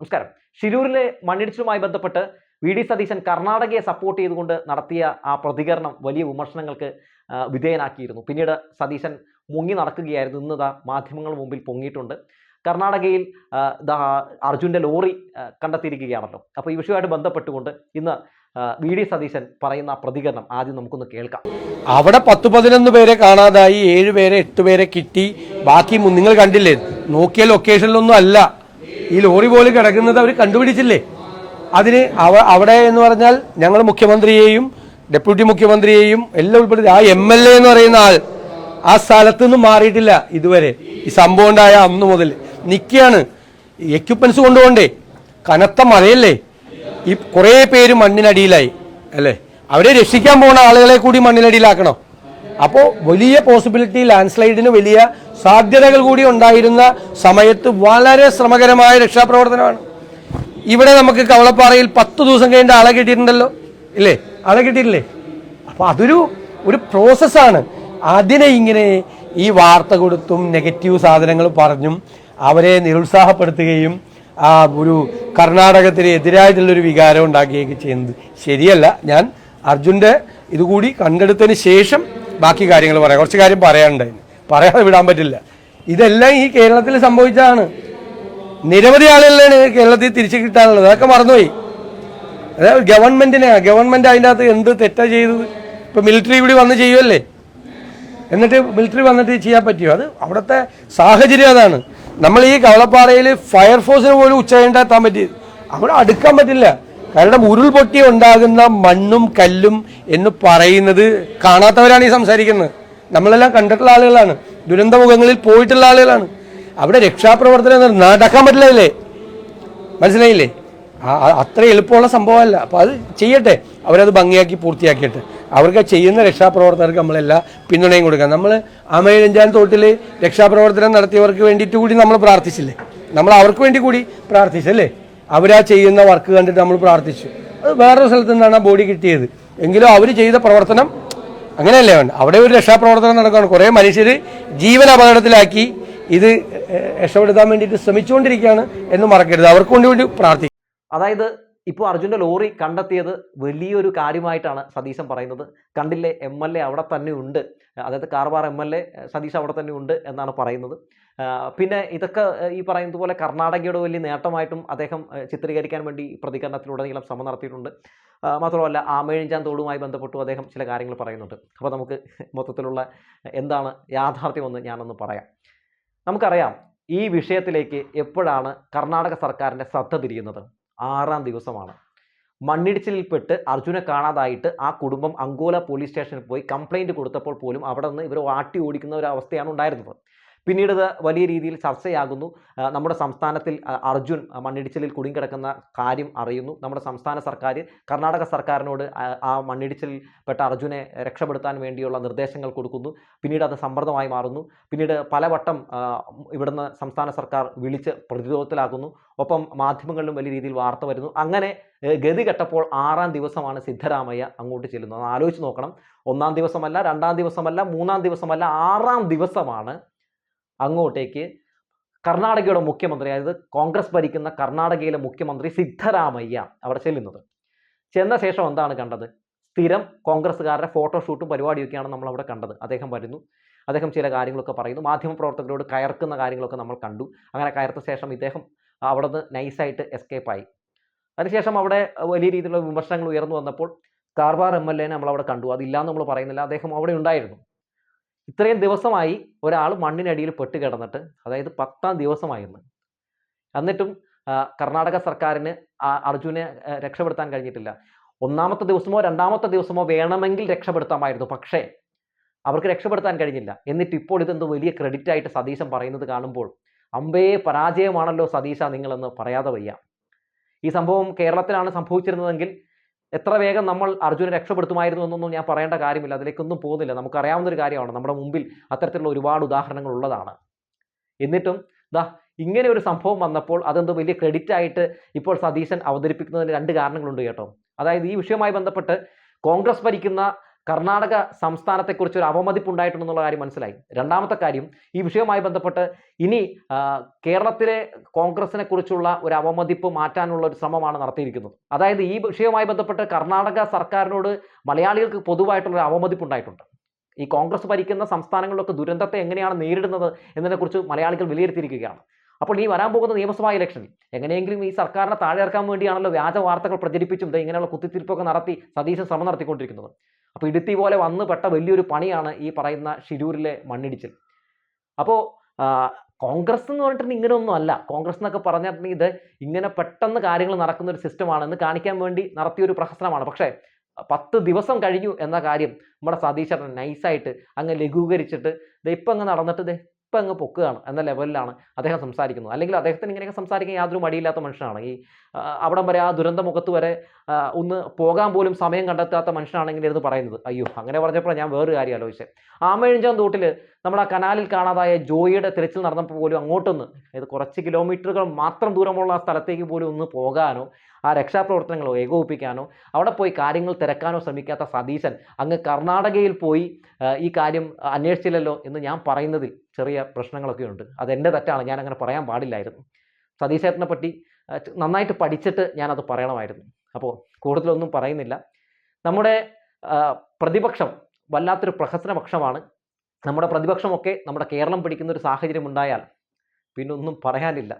നമസ്കാരം. ഷിരൂരിലെ മണ്ണിടിച്ചിലുമായി ബന്ധപ്പെട്ട് വി ഡി സതീശൻ കർണാടകയെ സപ്പോർട്ട് ചെയ്തുകൊണ്ട് നടത്തിയ ആ പ്രതികരണം വലിയ വിമർശനങ്ങൾക്ക് വിധേയനാക്കിയിരുന്നു. പിന്നീട് സതീശൻ മുങ്ങി നടക്കുകയായിരുന്നു. ഇന്ന് ഇതാ മാധ്യമങ്ങൾ മുമ്പിൽ പൊങ്ങിയിട്ടുണ്ട്. കർണാടകയിൽ അർജുന്റെ ലോറി കണ്ടെത്തിയിരിക്കുകയാണല്ലോ. അപ്പോൾ ഈ വിഷയമായിട്ട് ബന്ധപ്പെട്ടുകൊണ്ട് ഇന്ന് വി ഡി സതീശൻ പറയുന്ന പ്രതികരണം ആദ്യം നമുക്കൊന്ന് കേൾക്കാം. അവിടെ പത്ത് പതിനൊന്ന് പേരെ കാണാതായി ഏഴ് പേരെ എട്ട് പേരെ കിട്ടി. ബാക്കി നിങ്ങൾ കണ്ടില്ലേ? നോക്കിയ ലൊക്കേഷനിലൊന്നും അല്ല. ഈ ലോറി പോലും കിടക്കുന്നത് അവർ കണ്ടുപിടിച്ചില്ലേ? അതിന് അവ അവിടെ എന്ന് പറഞ്ഞാൽ ഞങ്ങൾ മുഖ്യമന്ത്രിയെയും ഡെപ്യൂട്ടി മുഖ്യമന്ത്രിയെയും എല്ലാം ഉൾപ്പെടുത്തി. ആ എം എൽ എ എന്ന് പറയുന്ന ആൾ ആ സ്ഥലത്ത് നിന്ന് മാറിയിട്ടില്ല ഇതുവരെ. ഈ സംഭവം ഉണ്ടായ അന്ന് മുതൽ. നിൽക്കുകയാണ് എക്യുപ്മെന്റ്സ് കൊണ്ടുപോണ്ടേ കനത്ത മഴയല്ലേ? ഈ കുറേ പേര് മണ്ണിനടിയിലായി. അല്ലേ? അവരെ രക്ഷിക്കാൻ പോകുന്ന ആളുകളെ കൂടി മണ്ണിനടിയിലാക്കണം? അപ്പോൾ വലിയ പോസിബിലിറ്റി ലാൻഡ് സ്ലൈഡിന് വലിയ സാധ്യതകൾ കൂടി ഉണ്ടായിരുന്ന സമയത്ത് വളരെ ശ്രമകരമായ രക്ഷാപ്രവർത്തനമാണ്. ഇവിടെ നമുക്ക് കവളപ്പാറയിൽ പത്ത് ദിവസം കഴിഞ്ഞിട്ട് ആളെ കിട്ടിയിട്ടുണ്ടല്ലോ. ഇല്ലേ? ആളെ കിട്ടിയിട്ടില്ലേ? അപ്പൊ അതൊരു ഒരു പ്രോസസ്സാണ് അതിനെ ഇങ്ങനെ ഈ വാർത്ത കൊടുത്തും നെഗറ്റീവ് സാധനങ്ങൾ പറഞ്ഞും അവരെ നിരുത്സാഹപ്പെടുത്തുകയും ആ ഒരു കർണാടകത്തിന് എതിരായിട്ടുള്ളൊരു വികാരം ഉണ്ടാക്കുകയൊക്കെ ചെയ്യുന്നത് ശരിയല്ല. ഞാൻ അർജുന്റെ ഇതുകൂടി കണ്ടെടുത്തതിന് ശേഷം ബാക്കി കാര്യങ്ങൾ പറയാം. കുറച്ച് കാര്യം പറയാനുണ്ട്. പറയാതെ വിടാൻ പറ്റില്ല. ഇതെല്ലാം ഈ കേരളത്തിൽ സംഭവിച്ചതാണ്. നിരവധി ആളുകളാണ് കേരളത്തിൽ തിരിച്ചു കിട്ടാനുള്ളത്. അതൊക്കെ മറന്നുപോയി. അതായത് ഗവൺമെന്റിനെ ഗവൺമെന്റ് അതിന്റെ അകത്ത് എന്ത് തെറ്റാ ചെയ്തത്? ഇപ്പൊ മിലിറ്ററി കൂടി വന്ന് ചെയ്യുമല്ലേ എന്നിട്ട് മിലിറ്ററി വന്നിട്ട് ചെയ്യാൻ പറ്റിയോ? അത് അവിടുത്തെ സാഹചര്യം അതാണ്. നമ്മൾ ഈ കവളപ്പാറയിൽ ഫയർഫോഴ്സിന് പോലും ഉച്ച കഴിഞ്ഞിട്ട് എത്താൻ പറ്റി അവിടെ അടുക്കാൻ പറ്റില്ല. കാരണം ഉരുൾപൊട്ടി ഉണ്ടാകുന്ന മണ്ണും കല്ലും എന്ന് പറയുന്നത് കാണാത്തവരാണ് ഈ സംസാരിക്കുന്നത്. നമ്മളെല്ലാം കണ്ടിട്ടുള്ള ആളുകളാണ്. ദുരന്തമുഖങ്ങളിൽ പോയിട്ടുള്ള ആളുകളാണ്. അവിടെ രക്ഷാപ്രവർത്തനം നടക്കാൻ പറ്റില്ലല്ലേ? മനസ്സിലായില്ലേ? അത്ര എളുപ്പമുള്ള സംഭവമല്ല. അപ്പോൾ അത് ചെയ്യട്ടെ. അവരത് ഭംഗിയാക്കി പൂർത്തിയാക്കിയിട്ട്. അവർക്ക് ചെയ്യുന്ന രക്ഷാപ്രവർത്തകർക്ക് നമ്മളെല്ലാ പിന്തുണയും കൊടുക്കാം. നമ്മൾ അമയരഞ്ചാൻ തോട്ടിൽ രക്ഷാപ്രവർത്തനം നടത്തിയവർക്ക് വേണ്ടിയിട്ട് കൂടി നമ്മൾ പ്രാർത്ഥിച്ചില്ലേ? നമ്മൾ അവർക്ക് വേണ്ടി കൂടി പ്രാർത്ഥിച്ചല്ലേ? അവരാ ചെയ്യുന്ന വർക്ക് കണ്ടിട്ട് നമ്മൾ പ്രാർത്ഥിച്ചു. അത് വേറൊരു സ്ഥലത്ത് നിന്നാണ് ആ ബോഡി കിട്ടിയത്. എങ്കിലും അവർ ചെയ്ത പ്രവർത്തനം അങ്ങനെയല്ലേ വേണ്ട അവിടെ ഒരു രക്ഷാപ്രവർത്തനം നടക്കുകയാണ്. കുറേ മനുഷ്യർ ജീവൻ അപകടത്തിലാക്കി ഇത് രക്ഷപ്പെടുത്താൻ വേണ്ടിയിട്ട് ശ്രമിച്ചുകൊണ്ടിരിക്കുകയാണ് എന്ന് മറക്കരുത്. അവർക്ക് വേണ്ടി പ്രാർത്ഥിക്കും. അതായത് ഇപ്പോൾ അർജുന്റെ ലോറി കണ്ടെത്തിയത് വലിയൊരു കാര്യമായിട്ടാണ് സതീശൻ പറയുന്നത്. കണ്ടില്ലേ എം എൽ എ അവിടെ തന്നെ ഉണ്ട്. അതായത് Karwar M L A Satish അവിടെ തന്നെ ഉണ്ട് എന്നാണ് പറയുന്നത്. പിന്നെ ഇതൊക്കെ ഈ പറയുന്നത് പോലെ കർണാടകയുടെ വലിയ നേട്ടമായിട്ടും അദ്ദേഹം ചിത്രീകരിക്കാൻ വേണ്ടി പ്രതികരണത്തിലുടനീളം ശ്രമം നടത്തിയിട്ടുണ്ട്. മാത്രമല്ല ആമേഴിഞ്ചാൻ തോടുമായി ബന്ധപ്പെട്ടു അദ്ദേഹം ചില കാര്യങ്ങൾ പറയുന്നുണ്ട്. അപ്പോൾ നമുക്ക് മൊത്തത്തിലുള്ള എന്താണ് യാഥാർത്ഥ്യമെന്ന് ഞാനൊന്ന് പറയാം. നമുക്കറിയാം ഈ വിഷയത്തിലേക്ക് എപ്പോഴാണ് കർണാടക സർക്കാരിന്റെ ശ്രദ്ധ തിരിയുന്നത്? ആറാം ദിവസമാണ്. മണ്ണിടിച്ചിലിൽപ്പെട്ട് അർജുനെ കാണാതായിട്ട് ആ കുടുംബം അങ്കോല പോലീസ് സ്റ്റേഷനിൽ പോയി കംപ്ലൈന്റ് കൊടുത്തപ്പോൾ പോലും അവിടെ നിന്ന് ഇവർ ആട്ടി ഓടിക്കുന്ന ഒരു അവസ്ഥയാണ് ഉണ്ടായിരുന്നത്. പിന്നീട് വലിയ രീതിയിൽ ചർച്ചയാകുന്നു. നമ്മുടെ സംസ്ഥാനത്തിൽ അർജുൻ മണ്ണിടിച്ചിലിൽ കുടുങ്ങിക്കിടക്കുന്ന കാര്യം അറിയുന്നു. നമ്മുടെ സംസ്ഥാന സർക്കാർ കർണാടക സർക്കാരിനോട് ആ, മണ്ണിടിച്ചിലിൽ പെട്ട അർജുനെ രക്ഷപ്പെടുത്താൻ വേണ്ടിയുള്ള നിർദ്ദേശങ്ങൾ കൊടുക്കുന്നു. പിന്നീട് അത് സമ്മർദ്ദമായി മാറുന്നു. പിന്നീട് പലവട്ടം ഇവിടുന്ന് സംസ്ഥാന സർക്കാർ വിളിച്ച് പ്രതിരോധത്തിലാക്കുന്നു ഒപ്പം മാധ്യമങ്ങളിലും വലിയ രീതിയിൽ വാർത്ത വരുന്നു. അങ്ങനെ ഗതി കെട്ടപ്പോൾ ആറാം ദിവസമാണ് സിദ്ധരാമയ്യ അങ്ങോട്ട് ചെല്ലുന്നത്. ആലോചിച്ച് നോക്കണം. ഒന്നാം ദിവസമല്ല രണ്ടാം ദിവസമല്ല മൂന്നാം ദിവസമല്ല ആറാം ദിവസമാണ് അങ്ങോട്ടേക്ക് കർണാടകയുടെ മുഖ്യമന്ത്രി അതായത് കോൺഗ്രസ് ഭരിക്കുന്ന കർണാടകയിലെ മുഖ്യമന്ത്രി സിദ്ധരാമയ്യ അവിടെ ചെല്ലുന്നത്. ചെന്ന ശേഷം എന്താണ് കണ്ടത്? സ്ഥിരം കോൺഗ്രസ്സുകാരുടെ ഫോട്ടോഷൂട്ടും പരിപാടിയൊക്കെയാണ് നമ്മൾ അവിടെ കണ്ടത്. അദ്ദേഹം വരുന്നു. അദ്ദേഹം ചില കാര്യങ്ങളൊക്കെ പറയുന്നു. മാധ്യമപ്രവർത്തകരോട് കയർക്കുന്ന കാര്യങ്ങളൊക്കെ നമ്മൾ കണ്ടു. അങ്ങനെ കയർത്ത ശേഷം ഇദ്ദേഹം അവിടെ നിന്ന് നൈസായിട്ട് എസ്കേപ്പായി അതിനുശേഷം അവിടെ വലിയ രീതിയിലുള്ള വിമർശനങ്ങൾ ഉയർന്നു വന്നപ്പോൾ കാർവാർ എം എൽ എനെ നമ്മളവിടെ കണ്ടു. അതില്ലാന്ന് നമ്മൾ പറയുന്നില്ല. അദ്ദേഹം അവിടെ ഉണ്ടായിരുന്നു. ഇത്രയും ദിവസമായി ഒരാൾ മണ്ണിനടിയിൽ പെട്ട് കിടന്നിട്ട് അതായത് പത്താം ദിവസമായിരുന്നു. എന്നിട്ടും കർണാടക സർക്കാരിന് അർജുനെ രക്ഷപ്പെടുത്താൻ കഴിഞ്ഞിട്ടില്ല. ഒന്നാമത്തെ ദിവസമോ രണ്ടാമത്തെ ദിവസമോ വേണമെങ്കിൽ രക്ഷപ്പെടുത്താമായിരുന്നു. പക്ഷേ അവർക്ക് രക്ഷപ്പെടുത്താൻ കഴിഞ്ഞില്ല. എന്നിട്ട് ഇപ്പോൾ ഇതെന്തോ വലിയ ക്രെഡിറ്റ് ആയിട്ട് സതീശൻ പറയുന്നത് കാണുമ്പോൾ അമ്പേ പരാജയമാണല്ലോ സതീശ നിങ്ങളെന്ന് പറയാതെ വയ്യ. ഈ സംഭവം കേരളത്തിലാണ് സംഭവിച്ചിരുന്നതെങ്കിൽ എത്ര വേഗം നമ്മൾ അർജുനെ രക്ഷപ്പെടുത്തുമായിരുന്നു എന്നൊന്നും ഞാൻ പറയേണ്ട കാര്യമില്ല. അതിലേക്കൊന്നും പോകുന്നില്ല. നമുക്കറിയാവുന്ന ഒരു കാര്യമാണ്. നമ്മുടെ മുമ്പിൽ അത്തരത്തിലുള്ള ഒരുപാട് ഉദാഹരണങ്ങൾ ഉള്ളതാണ് എന്നിട്ടും ദാ ഇങ്ങനെ ഒരു സംഭവം വന്നപ്പോൾ അതെന്തോ വലിയ ക്രെഡിറ്റ് ആയിട്ട് ഇപ്പോൾ സതീശൻ അവതരിപ്പിക്കുന്നതിന് രണ്ട് കാരണങ്ങളുണ്ട് കേട്ടോ. അതായത് ഈ വിഷയവുമായി ബന്ധപ്പെട്ട് കോൺഗ്രസ് ഭരിക്കുന്ന കർണാടക സംസ്ഥാനത്തെക്കുറിച്ച് ഒരു അവമതിപ്പ് ഉണ്ടായിട്ടുണ്ടെന്നുള്ള കാര്യം മനസ്സിലായി. രണ്ടാമത്തെ കാര്യം ഈ വിഷയവുമായി ബന്ധപ്പെട്ട് ഇനി കേരളത്തിലെ കോൺഗ്രസിനെ കുറിച്ചുള്ള ഒരു അവമതിപ്പ് മാറ്റാനുള്ള ഒരു ശ്രമമാണ് നടത്തിയിരിക്കുന്നത്. അതായത് ഈ വിഷയവുമായി ബന്ധപ്പെട്ട് കർണാടക സർക്കാരിനോട് മലയാളികൾക്ക് പൊതുവായിട്ടുള്ള ഒരു അവമതിപ്പ് ഉണ്ടായിട്ടുണ്ട് ഈ കോൺഗ്രസ് ഭരിക്കുന്ന സംസ്ഥാനങ്ങളിലൊക്കെ ദുരന്തത്തെ എങ്ങനെയാണ് നേരിടുന്നത് എന്നതിനെക്കുറിച്ച് മലയാളികൾ വിലയിരുത്തിയിരിക്കുകയാണ്. അപ്പോൾ ഈ വരാൻ പോകുന്ന നിയമസഭാ ഇലക്ഷനിൽ എങ്ങനെയെങ്കിലും ഈ സർക്കാരിനെ താഴെ ഇറക്കാൻ വേണ്ടിയാണല്ലോ വ്യാജ വാർത്തകൾ പ്രചരിപ്പിച്ചും ഇങ്ങനെയുള്ള കുത്തിത്തിരിപ്പൊക്കെ നടത്തി സതീശൻ ശ്രമം നടത്തിക്കൊണ്ടിരിക്കുന്നത്. അപ്പോൾ ഇടുത്തി പോലെ വന്ന് പെട്ട വലിയൊരു പണിയാണ് ഈ പറയുന്ന ഷിരൂരിലെ മണ്ണിടിച്ചിൽ. അപ്പോൾ കോൺഗ്രസ് എന്ന് പറഞ്ഞിട്ടുണ്ടെങ്കിൽ ഇങ്ങനെയൊന്നും അല്ല. കോൺഗ്രസ് എന്നൊക്കെ പറഞ്ഞിട്ടുണ്ടെങ്കിൽ ഇത് ഇങ്ങനെ പെട്ടെന്ന് കാര്യങ്ങൾ നടക്കുന്ന ഒരു സിസ്റ്റമാണെന്ന് കാണിക്കാൻ വേണ്ടി നടത്തിയ ഒരു പ്രഹസനമാണ്. പക്ഷേ പത്ത് ദിവസം കഴിഞ്ഞു എന്ന കാര്യം നമ്മുടെ സതീശൻ നൈസായിട്ട് അങ്ങ് ലഘൂകരിച്ചിട്ട് ഇത് ഇപ്പം അങ്ങ് നടന്നിട്ട് ഇപ്പം അങ്ങ് പൊക്കുകയാണ് എന്ന ലെവലിലാണ് അദ്ദേഹം സംസാരിക്കുന്നത്. അല്ലെങ്കിൽ അദ്ദേഹത്തിന് ഇങ്ങനെയൊക്കെ സംസാരിക്കാൻ യാതൊരു മടിയില്ലാത്ത മനുഷ്യനാണ്. ഈ അവിടം വരെ ആ ദുരന്ത മുഖത്ത് വരെ ഒന്ന് പോകാൻ പോലും സമയം കണ്ടെത്താത്ത മനുഷ്യനാണെങ്കിൽ ഇരുന്ന് പറയുന്നത്. അയ്യോ അങ്ങനെ പറഞ്ഞപ്പോൾ ഞാൻ വേറൊരു കാര്യം ആലോചിച്ചത്. ആമഴിഞ്ചാൻ തോട്ടിൽ നമ്മുടെ ആ കനാലിൽ കാണാതായ ജോയിയുടെ തിരച്ചിൽ നടന്നപ്പോൾ പോലും അങ്ങോട്ടൊന്ന് അതായത് കുറച്ച് കിലോമീറ്ററുകൾ മാത്രം ദൂരമുള്ള സ്ഥലത്തേക്ക് പോലും ഒന്ന് പോകാനോ ആ രക്ഷാപ്രവർത്തനങ്ങളോ ഏകോപിപ്പിക്കാനോ അവിടെ പോയി കാര്യങ്ങൾ തിരക്കാനോ ശ്രമിക്കാത്ത സതീശൻ അങ്ങ് കർണാടകയിൽ പോയി ഈ കാര്യം അന്വേഷിച്ചില്ലല്ലോ എന്ന് ഞാൻ പറയുന്നതിൽ ചെറിയ പ്രശ്നങ്ങളൊക്കെ ഉണ്ട്. അതെന്റെ തെറ്റാണ് ഞാൻ അങ്ങനെ പറയാൻ പാടില്ലായിരുന്നു. സതീശേട്ടനെ പറ്റി നന്നായിട്ട് പഠിച്ചിട്ട് ഞാനത് പറയണമായിരുന്നു. അപ്പോൾ കൂടുതലൊന്നും പറയുന്നില്ല. നമ്മുടെ പ്രതിപക്ഷം വല്ലാത്തൊരു പ്രഹസന പക്ഷമാണ് നമ്മുടെ പ്രതിപക്ഷമൊക്കെ നമ്മുടെ കേരളം പിടിക്കുന്ന ഒരു സാഹചര്യം ഉണ്ടായാൽ പിന്നെ ഒന്നും പറയാനില്ല.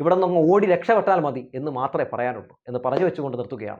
ഇവിടെ നിന്ന് ഓടി രക്ഷപ്പെട്ടാൽ മതി എന്ന് മാത്രമേ പറയാനുള്ളൂ എന്ന് പറഞ്ഞു വെച്ചുകൊണ്ട് നിർത്തുകയാണ്.